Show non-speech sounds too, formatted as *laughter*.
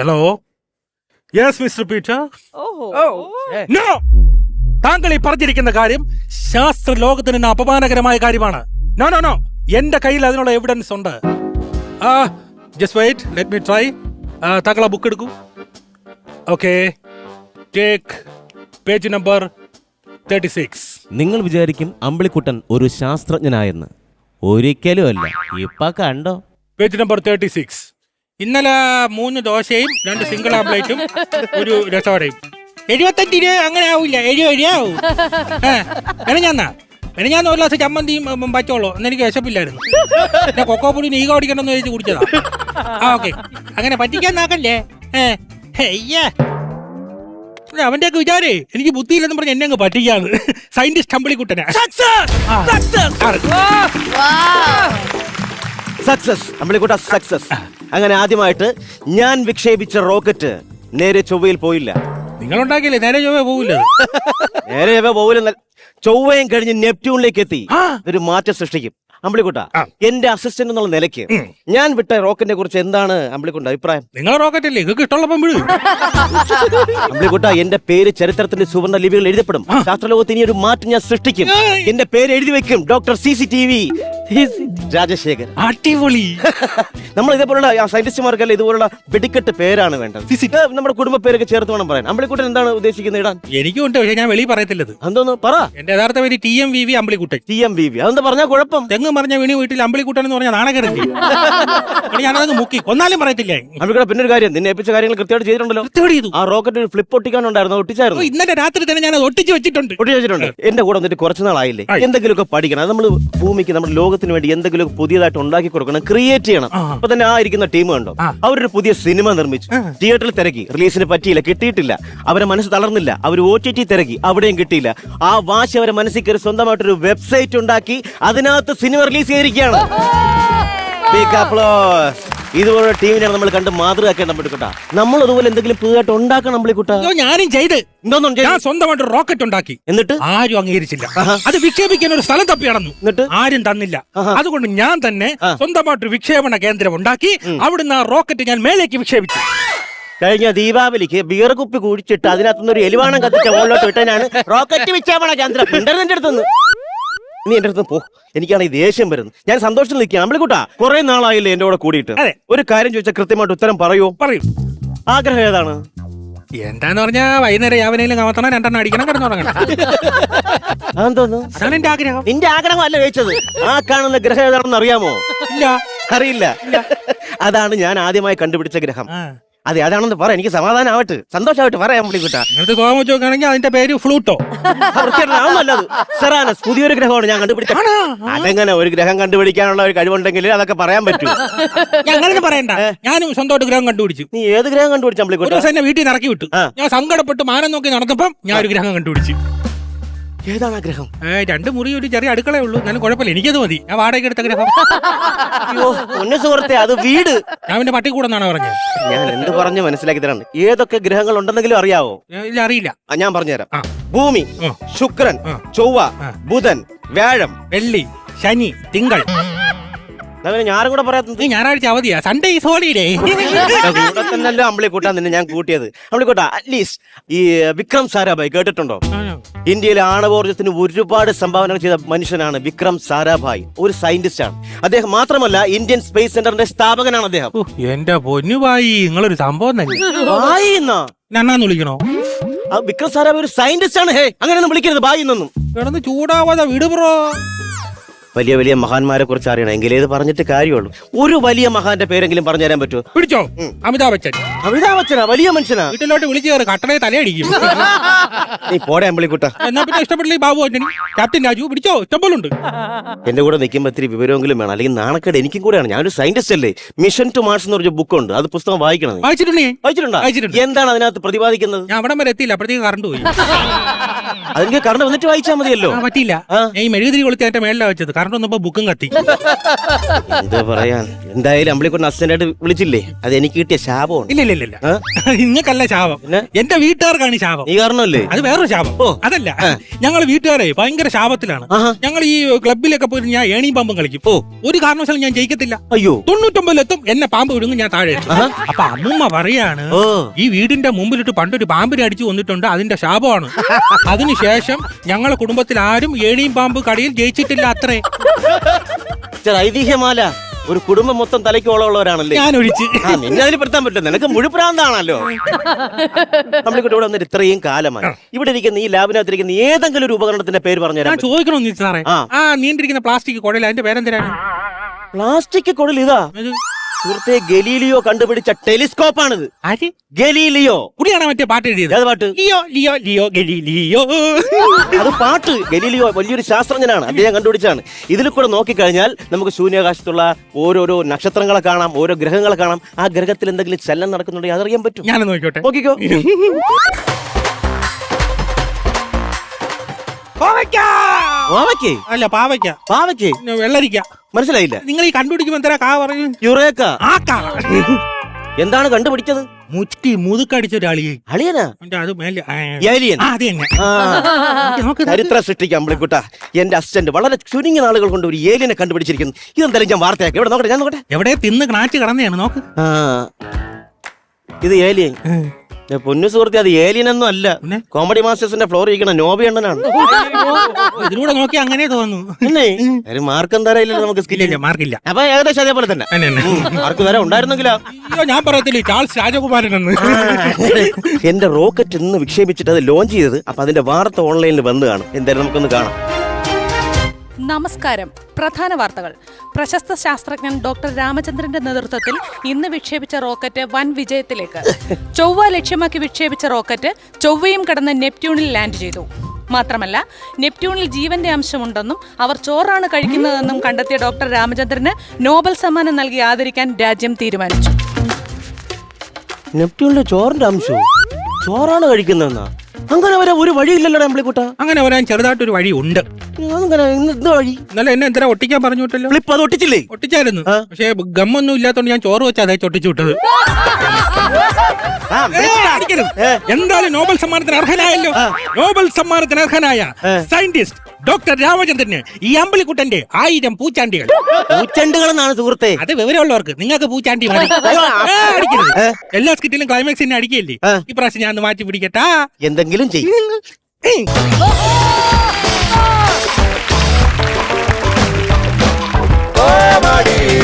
Hello yes mister Peter no താങ്കൾ ഈ പറഞ്ഞിരിക്കുന്ന കാര്യം ശാസ്ത്ര ലോകത്തിന് അപമാനകരമായ കാര്യമാണ്. നോ നോ നോ എന്റെ കയ്യിൽ അതിനുള്ള എവിഡൻസ് ഉണ്ട്. ആ just wait let me try താങ്കൾ ആ ബുക്ക് എടുക്കൂ. Okay take page number thirty six നിങ്ങൾ വിചാരിക്കും അമ്പിളിക്കുട്ടൻ ഒരു ശാസ്ത്രജ്ഞനായെന്ന്. ഒരിക്കലും അല്ല ഇപ്പൊ കണ്ടോ? പേജ് നമ്പർ തേർട്ടി സിക്സ് ഇന്നലെ മൂന്ന് ദോശയും രണ്ട് സിംഗിൾ ആംപ്ലേറ്റും ഒരു രസവടയും. എഴുപത്തഞ്ച് രൂപ അങ്ങനെ ആവില്ല. എഴുപത് രൂപ ആവും. മെനഞ്ഞാന്നാ? മെനഞ്ഞാന്ന് ഒരു ഗ്ലാസ് ചമ്മന്തിയും പച്ചോളൂ എന്ന് എനിക്ക് വിശപ്പില്ലായിരുന്നു. പിന്നെ കൊക്കോ പൊടി നീ ഓടിക്കണമെന്ന് ചോദിച്ച് കുടിച്ചതാ. ആ ഓക്കെ. അങ്ങനെ പറ്റിക്കാൻ നാക്കല്ലേ? ഏ അയ്യാ അവന്റെ ഒക്കെ വിചാരേ എനിക്ക് ബുദ്ധിയില്ലെന്ന് പറഞ്ഞ് എന്നെ അങ്ങ് പറ്റിക്കാന്ന് സയന്റിസ്റ്റ് അമ്പളിക്കുട്ടനെ സക്സസ് അമ്പിളിക്കുട്ട സക്സസ് അങ്ങനെ ആദ്യമായിട്ട് ഞാൻ വിക്ഷേപിച്ച റോക്കറ്റ് നേരെ ചൊവ്വയിൽ പോയില്ല. നിങ്ങൾ ഉണ്ടാക്കിയില്ലേ നേരെ ചൊവ്വ പോവില്ല *laughs* നേരെ ചൊവ്വ പോയില്ല ചൊവ്വയും കഴിഞ്ഞ് നെപ്റ്റ്യൂണിലേക്ക് എത്തി ഒരു മാറ്റം സൃഷ്ടിക്കും. അമ്പിളിക്കുട്ട. എന്റെ അസിസ്റ്റന്റ് എന്നുള്ള നിലയ്ക്ക് ഞാൻ വിട്ട റോക്കറ്റിനെ കുറിച്ച് എന്താണ് അമ്പിളിക്കുട്ട അഭിപ്രായം? നിങ്ങൾ റോക്കറ്റ് അല്ലേ നിങ്ങൾക്ക് ഇഷ്ടമുള്ളപ്പം വീട് *laughs* അമ്പിളിക്കുട്ട എന്റെ പേര് ചരിത്രത്തിന്റെ സുവർണ ലിപികൾ എഴുതപ്പെടും. ശാസ്ത്രലോകത്ത് ഇനി ഒരു മാറ്റം ഞാൻ സൃഷ്ടിക്കും. എന്റെ പേര് എഴുതി വെക്കും doctor C C T V. Rajasekhar അടിപൊളി. നമ്മൾ ഇതേപോലുള്ള സയന്റിസ്റ്റുമാർക്കല്ല ഇതുപോലുള്ള വെടിക്കെട്ട് പേരാണ് വേണ്ടത്. ഫിസിക്സ് നമ്മുടെ കുടുംബ പേരൊക്കെ ചേർത്ത് വേണം പറയാൻ. അമ്പിളിക്കുട്ടൻ എന്താണ് ഉദ്ദേശിക്കുന്നത് ഇടാൻ? എനിക്കും ഉണ്ട് പക്ഷേ ഞാൻ വെളിയിൽ പറയത്തില്ലത്. എന്തോന്ന് പറ. എന്റെ യഥാർത്ഥ പേര് T M V V Ambilikuttan. T M V V. അതെന്താ പറഞ്ഞാൽ കുഴപ്പം? തെങ്ങ് പറഞ്ഞ വീണി വീട്ടിൽ അമ്പിളിക്കുട്ടൻ എന്ന് പറഞ്ഞ നാണകരല്ലേ അപ്പോൾ ഞാനതങ്ങ് മുക്കി. കൊന്നാലും പറയത്തില്ലേ? അമ്പിളിക്കുട്ട പിന്നെ ഒരു കാര്യം. നിന്നെ ഏൽപ്പിച്ച കാര്യങ്ങൾ കൃത്യമായിട്ട് ചെയ്തിട്ടുണ്ടല്ലോ. ചെയ്തു. ആ റോക്കറ്റ് ഒരു ഫ്ലിപ്പ് ഒട്ടിക്കാനുണ്ടായിരുന്നു ഒട്ടിച്ചായിരുന്നു. ഇന്നലെ രാത്രി തന്നെ ഞാൻ അത് ഒട്ടിച്ച് വെച്ചിട്ടുണ്ട്. ഒട്ടിച്ച് വെച്ചിട്ടുണ്ട്. എന്റെ കൂടെ വന്നിട്ട് കുറച്ച് നാളായില്ലേ. എന്തെങ്കിലുമൊക്കെ പഠിക്കണം. അത് നമ്മൾ ഭൂമിക്ക് നമ്മുടെ ലോകത്തിന് വേണ്ടി എന്തെങ്കിലും പുതിയതായിട്ട് ഉണ്ടാക്കി കൊടുക്കണം ക്രിയേറ്റ് ചെയ്യണം. അപ്പൊ തന്നെ ആ ഇരിക്കുന്ന ടീം കണ്ടോ. അവരൊരു പുതിയ സിനിമ നിർമ്മിച്ചു. തിയേറ്ററിൽ തിരക്കി. റിലീസിന് പറ്റിയില്ല കിട്ടിയിട്ടില്ല. അവരെ മനസ്സ് തളർന്നില്ല. അവർ ഒ ടി ടി തിരക്കി. അവിടെയും കിട്ടിയില്ല. ആ വാശി അവരെ മനസ്സിൽ കയറി സ്വന്തമായിട്ടൊരു വെബ്സൈറ്റ് ഉണ്ടാക്കി അതിനകത്ത് സിനിമ റിലീസ് ചെയ്തിരിക്കുകയാണ്. ഇതുപോലുള്ള ടീമിനെ നമ്മൾ കണ്ട് മാതൃകാക്കേണ്ട നമ്മൾ എടുക്കട്ടാ. നമ്മൾ അതുപോലെ എന്തെങ്കിലും പുതുതായിട്ട് ഉണ്ടാക്കണം നമ്മൾ കുട്ടാ. അയ്യോ ഞാനും ചെയ്ത്. എന്തോന്നും ഞാൻ സ്വന്തമായിട്ട് റോക്കറ്റ് ഉണ്ടാക്കി. എന്നിട്ട്? ആരും അംഗീകരിച്ചില്ല. അത് വിക്ഷേപിക്കാൻ ഒരു സ്ഥലം തപ്പി നടന്നു. എന്നിട്ട്? ആരും തന്നില്ല. ആഹാ. അതുകൊണ്ട് ഞാൻ തന്നെ ആ. സ്വന്തമായിട്ട് വിക്ഷേപണ കേന്ദ്രം ഉണ്ടാക്കി അവിടുന്ന് ആ റോക്കറ്റ് ഞാൻ മേലേക്ക് വിക്ഷേപിച്ചു. കഴിഞ്ഞ ദീപാവലിക്ക് ബിയർ കുപ്പി കുടിച്ചിട്ട് അതിനകത്തുനിന്ന് ഒരു എലിവാണം കത്തിച്ച മുകളിലോട്ട് വിട്ടാണ് റോക്കറ്റ് വിക്ഷേപണ ചന്ദ്ര പിണ്ടർ എന്റെ അടുത്തുനിന്ന്. നീ എന്റെ അടുത്ത് പോ. എനിക്കാണ് ഈ ദേഷ്യം വരുന്നു. ഞാൻ സന്തോഷത്തിൽ നിൽക്കുക അമ്പിളിക്കുട്ടാ കുറെ നാളായില്ലേ എന്റെ കൂടെ കൂടിയിട്ട്? അതെ. ഒരു കാര്യം ചോദിച്ചാൽ കൃത്യമായിട്ട് ഉത്തരം പറയൂ. പറയൂ. ആഗ്രഹം ഏതാണ്? എന്താന്ന് പറഞ്ഞാ വൈകുന്നേരം യാവനയിലും കമത്തണം രണ്ടെണ്ണം അടിക്കണം കിടന്നു തുടങ്ങണം *laughs* അതെന്തോന്നു? അതാണ് എന്റെ ആഗ്രഹം. നിന്റെ ആഗ്രഹമല്ല ചോദിച്ചത്. ആ കാണുന്ന ഗ്രഹം ഏതാണെന്ന് അറിയാമോ? ഇല്ല. അറിയില്ല. *laughs* അതാണ് ഞാൻ ആദ്യമായി കണ്ടുപിടിച്ച ഗ്രഹം. അതെ അതാണെന്ന് പറ എനിക്ക് സമാധാനം ആവട്ടെ സന്തോഷമായിട്ട് പറയാം അമ്പിളിക്കുട്ടാ നിങ്ങൾക്ക് തോമ വെച്ച് നോക്കുകയാണെങ്കിൽ അതിന്റെ പേര് ഫ്ലൂട്ടോ. നല്ലത്. സെറാനസ് പുതിയൊരു ഗ്രഹമാണ് ഞാൻ കണ്ടുപിടിച്ചത്. ആണോ? അതെങ്ങനെ ഒരു ഗ്രഹം കണ്ടുപിടിക്കാനുള്ള ഒരു കഴിവുണ്ടെങ്കിൽ അതൊക്കെ പറയാൻ പറ്റും. അങ്ങനെ പറയണ്ട. ഞാനും സ്വന്തമായിട്ട് ഗ്രഹം കണ്ടുപിടിച്ചു. നീ ഏത് ഗ്രഹം കണ്ടുപിടിച്ച എന്നെ വീട്ടിൽ നിന്ന് ഇറക്കി വിട്ടു. ഞാൻ സങ്കടപ്പെട്ട് മാനം നോക്കി നടന്നപ്പം ഞാൻ ഒരു ഗ്രഹം കണ്ടുപിടിച്ചു. ഏതാണ് ആ ഗ്രഹം ഏ, രണ്ട് മുറി ഒരു ചെറിയ അടുക്കളേ ഉള്ളൂ. എന്നാലും കുഴപ്പമില്ല. എനിക്കത് മതി. ഞാൻ വാടക എടുത്ത ഗ്രഹം അയ്യോ പൊന്നു സുഹൃത്തെ അത് വീട്. ഞാൻ എന്റെ പട്ടി കൂടെ എന്നാണ് പറഞ്ഞത്? ഞാൻ എന്ത് പറഞ്ഞു മനസ്സിലാക്കി തരാണ് ഏതൊക്കെ ഗ്രഹങ്ങൾ ഉണ്ടെന്നെങ്കിലും അറിയാവോ? ഇല്ല അറിയില്ല. ആ, ഞാൻ പറഞ്ഞുതരാം. ആ. ഭൂമി ആ. ശുക്രൻ ചൊവ്വ ബുധൻ വ്യാഴം വെള്ളി ശനി തിങ്കൾ. ഞാനും കൂടെ പറയാത്തത് നീ ഞായറാഴ്ച അവധിയാ. സൺഡേ ഈസ് ഹോളിഡേ കൂടെ തന്നെയല്ലോ കൂട്ടാൻ നിന്നെ ഞാൻ കൂട്ടിയത്? അമ്പിളി കൂട്ടാ അറ്റ്ലീസ്റ്റ് ഈ വിക്രം സാരാഭായ് കേട്ടിട്ടുണ്ടോ? ഇന്ത്യയിലെ ആണവോർജത്തിന് ഒരുപാട് സംഭാവനകൾ ചെയ്ത മനുഷ്യനാണ് വിക്രം സാരാഭായ്. ഒരു സയന്റിസ്റ്റ് ആണ്. അദ്ദേഹം മാത്രമല്ല ഇന്ത്യൻ സ്പേസ് സെന്ററിന്റെ സ്ഥാപകനാണ് അദ്ദേഹം. എന്റെ പൊന്നുബായി നിങ്ങളൊരു സംഭവം തന്നെ. നന്നാന്ന് വിളിക്കണോ? വിക്രം സാരാഭായ് ഒരു സയന്റിസ്റ്റ് ആണ്. ഹേ അങ്ങനെയൊന്നും വിളിക്കരുത് ബായി എന്നൊന്നും. കിടന്ന് ചൂടാവാതെ വിട് ബ്രോ. വലിയ വലിയ മഹാന്മാരെ കുറിച്ച് അറിയണം. എങ്കിലേ ഇത് പറഞ്ഞിട്ട് കാര്യമുള്ളൂ. ഒരു വലിയ മഹാന്റെ പേരെങ്കിലും പറഞ്ഞു തരാൻ പറ്റുമോ? പിടിച്ചോ? അമിതാഭ് ബച്ചൻ. അമിതാഭ് ബച്ചനാ? വലിയ മനുഷ്യനാ? വീട്ടിലോട്ട് വിളിച്ചു കയറി. കട്ടണേ തലയടിക്കും. *laughs* നീ പോടെ അമ്പിളിക്കുട്ട എന്നാ പിന്നെ ഇഷ്ടപ്പെട്ടില്ല ബാബു ആന്റണി ക്യാപ്റ്റൻ രാജു പിടിച്ചോ? ഇഷ്ടംപോലുണ്ട്. എന്റെ കൂടെ നിൽക്കുമ്പോൾ ഇത്തിരി വിവരമെങ്കിലും വേണം. അല്ലെങ്കിൽ നാണക്കേട് എനിക്കും കൂടെയാണ്. ഞാനൊരു സയന്റിസ്റ്റ് അല്ലേ? മിഷൻ ടു മാർസ് എന്ന് പറഞ്ഞ ബുക്കുണ്ട് അത് പുസ്തകം വായിക്കണം വായിച്ചിട്ടുണ്ടോ? വായിച്ചിട്ടുണ്ട്. എന്താണ് അതിനകത്ത് പ്രതിപാദിക്കുന്നത്? ഞാൻ അവിടം വരെ എത്തിയില്ല. അപ്പോഴത്തേക്ക് കറണ്ട് പോയി. *laughs* അതെങ്കിൽ കറണ്ട് വന്നിട്ട് വായിച്ചാൽ മതിയല്ലോ. ആ പറ്റിയില്ല. ആ. ഞാൻ ഈ മെഴുകുതിരി കൊളുത്തി എന്റെ മേളിലാ വെച്ചത്. കറണ്ട് വന്നപ്പോ ബുക്കും കത്തി. എന്താ പറയാ? എന്തായാലും അമ്പിളിക്കൊണ്ട് അസിസ്റ്റന്റായിട്ട് വിളിച്ചില്ലേ? അത് എനിക്ക് കിട്ടിയ ശാപമാണ്. ഇല്ല ഇല്ല ഇല്ല ഇല്ല. ആ? നിങ്ങൾക്കല്ല ശാപം. പിന്നെ? എന്റെ വീട്ടുകാർക്കാണ് ശാപം. നീ കാരണമല്ലേ? അത് വേറൊരു ശാപം. ഓ. അതല്ല ഞങ്ങൾ വീട്ടുകാരെ ഭയങ്കര ശാപത്തിലാണ്. ആഹാ. ഞങ്ങൾ ഈ ക്ലബിലൊക്കെ പോയി ഞാൻ ഏണിയും പാമ്പും കളിക്കും. ഓ. ഒരു കാരണവശാലും ഞാൻ ജയിക്കത്തില്ല. അയ്യോ. തൊണ്ണൂറ്റൊമ്പതിലെത്തും എന്നെ പാമ്പ് വിഴുങ്ങും ഞാൻ താഴെ ഇടും. ആഹാ. അപ്പൊ അമ്മൂമ്മ പറയാണ് ഓ. ഈ വീടിന്റെ മുമ്പിലിട്ട് പണ്ടൊരു പാമ്പിനെ അടിച്ചു വന്നിട്ടുണ്ട് അതിന്റെ ശാപമാണ്. *laughs* അതിനുശേഷം ഞങ്ങളെ കുടുംബത്തിൽ ആരും ഏണിയും പാമ്പ് കടിയിൽ ജയിച്ചിട്ടില്ല അത്രേ. ഐതിഹ്യമാല. ഒരു കുടുംബം മൊത്തം തലയ്ക്ക് ഓളമുള്ളവരാണല്ലേ? ഞാൻ ഒഴിച്ച്. ആ നിന്നെ അതിൽ പെടുത്താൻ പറ്റില്ല. നിനക്ക് മുഴുപ്രാന്താണല്ലോ. നമ്മളിവിടെ ഇവിടെ വന്നിട്ട് ഇത്രയും കാലമായി. ഇവിടെ ഇരിക്കുന്ന ഈ ലാബിനകത്തിരിക്കുന്ന ഏതെങ്കിലും ഒരു ഉപകരണത്തിന്റെ പേര് ഞാൻ പറഞ്ഞുതരാം ചോദിക്കണമെന്ന് സാറേ? ആ. ആ നീണ്ടിരിക്കുന്ന പ്ലാസ്റ്റിക് കുഴൽ അതിന്റെ പേരെന്തിനാണ്? പ്ലാസ്റ്റിക് കുഴൽ ഇതാ. ഇത് സുഹൃത്തെ ഗലീലിയോ കണ്ടുപിടിച്ച ടെലിസ്കോപ്പ് ആണിത് ആര്? ഗലീലിയോ. കുടിയാണ് മറ്റേ പാട്ട് എഴുതിയത്? ഏത് പാട്ട്? Leo Leo Leo Galileo. അത് പാട്ട്. ഗലീലിയോ വലിയൊരു ശാസ്ത്രജ്ഞനാണ്. അദ്ദേഹം കണ്ടുപിടിച്ചാണ് ഇതിൽ കൂടെ നോക്കിക്കഴിഞ്ഞാൽ നമുക്ക് ശൂന്യാകാശത്തുള്ള ഓരോരോ നക്ഷത്രങ്ങളെ കാണാം ഓരോ ഗ്രഹങ്ങളെ കാണാം. ആ ഗ്രഹത്തിൽ എന്തെങ്കിലും ചലനം നടക്കുന്നുണ്ടെങ്കിൽ അതറിയാൻ പറ്റും. ഞാൻ നോക്കിക്കോട്ടെ. നോക്കിക്കോ. പാവയ്ക്ക പാവയ്ക്ക്? അല്ല പാവയ്ക്ക. പാവയ്ക്ക്? പിന്നെ വെള്ളരിക്ക. മനസ്സിലായില്ല. നിങ്ങൾ ഈ കണ്ടുപിടിക്കുമ്പോ എന്തരാ കാ പറയും? യുറേക്ക. ആ കാ എന്താണ് കണ്ടുപിടിച്ചത്? മുറ്റി മുതുക്കടിച്ച ഒരാളിയെ അളിയനാ? എന്റെ അത് മേലെ ആ, ഏലിയൻ ആ, അത് തന്നെ. ആ, നോക്ക് ഇത്. ചരിത്ര സൃഷ്ടിക്കാം അമ്പിളിക്കുട്ട എന്റെ അസിസ്റ്റന്റ് വളരെ ചുരുങ്ങിയ നാളുകൾ കൊണ്ട് ഒരു ഏലിയനെ കണ്ടുപിടിച്ചിരിക്കുന്നു. ഇതെന്തായാലും ഞാൻ വാർത്തയാക്കി. എവിടെ? നോക്കട്ടെ ഞാൻ നോക്കട്ടെ. എവിടെ? തിന്ന് ക്നാച്ച് കിടന്നെയാണ് നോക്ക്. ആ. ഇത് ഏലിയൻ. പൊന്നു സുഹൃത്തി അത് ഏലിയൻ ഒന്നും അല്ല. കോമഡി മാസ്റ്റേഴ്സിന്റെ ഫ്ലോർ ഇരിക്കണ നോബി അണ്ണനാണ്. ഇതിലൂടെ നോക്കി അങ്ങനെ തോന്നുന്നു. പിന്നെ? ഒരു മാർക്ക് എന്തായാലും നമുക്ക് സ്കില്ലില്ല മാർക്കില്ല അപ്പൊ ഏകദേശം അതേപോലെ തന്നെ. മാർക്ക് വരെ ഉണ്ടായിരുന്നെങ്കിലോ? ഞാൻ പറയത്തില്ല ചാൾസ് രാജകുമാരനെന്ന്. എന്റെ റോക്കറ്റ് ഇന്ന് വിക്ഷേപിച്ചിട്ട് അത് ലോഞ്ച് ചെയ്തത് അപ്പൊ അതിന്റെ വാർത്ത ഓൺലൈനിൽ വന്ന് കാണും. എന്തായാലും നമുക്കൊന്ന് കാണാം. നമസ്കാരം. പ്രധാന വാർത്തകൾ. പ്രശസ്ത ശാസ്ത്രജ്ഞൻ ഡോക്ടർ രാമചന്ദ്രന്റെ നേതൃത്വത്തിൽ ഇന്ന് വിക്ഷേപിച്ച റോക്കറ്റ് വൻ വിജയത്തിലേക്ക്. ചൊവ്വ ലക്ഷ്യമാക്കി വിക്ഷേപിച്ച റോക്കറ്റ് ചൊവ്വയും കടന്ന് നെപ്റ്റ്യൂണിൽ ലാൻഡ് ചെയ്തു. മാത്രമല്ല നെപ്റ്റ്യൂണിൽ ജീവന്റെ അംശമുണ്ടെന്നും അവർ ചോറാണ് കഴിക്കുന്നതെന്നും കണ്ടെത്തിയ ഡോക്ടർ രാമചന്ദ്രന് നോബൽ സമ്മാനം നൽകി ആദരിക്കാൻ രാജ്യം തീരുമാനിച്ചു. നെപ്റ്റ്യൂണിലെ ചോറിന്റെ അംശം ചോറാണ് കഴിക്കുന്നതെന്നാ? അങ്ങനെ ഒരു വഴിയില്ലല്ലോ അങ്ങനെ വരാൻ ചെറുതായിട്ടൊരു വഴി ഉണ്ട് ഇന്നലെ എന്നെ എന്തിനാ ഒട്ടിക്കാൻ പറഞ്ഞു വിട്ടല്ലോ ഫ്ലിപ്പ് അത് ഒട്ടിച്ചില്ലേ? ഒട്ടിച്ചായിരുന്നു. പക്ഷേ ഗമ്മൊന്നും ഇല്ലാത്തോണ്ട് ഞാൻ ചോറ് വെച്ചാ അതേ ഒട്ടിച്ചു വിട്ടത്. എന്തായാലും നോബൽ സമ്മാനത്തിന് അർഹനായല്ലോ. നോബൽ സമ്മാനത്തിന് അർഹനായ സയന്റിസ്റ്റ് ഡോക്ടർ രാമചന്ദ്രന് ഈ അമ്പലിക്കുട്ടന്റെ ആയിരം പൂച്ചാണ്ടികൾ. പൂച്ചണ്ടുകളെന്നാണ് സുഹൃത്തെ. അത് വിവരമുള്ളവർക്ക് നിങ്ങൾക്ക് പൂച്ചാണ്ടി അടിക്കരുത്. എല്ലാ സ്കിറ്റിലും ക്ലൈമാക്സ് തന്നെ അടിക്കില്ലേ ഇപ്രാവശ്യം ഞാൻ മാറ്റി പിടിക്കട്ടാ. എന്തെങ്കിലും ചെയ്യും. everybody.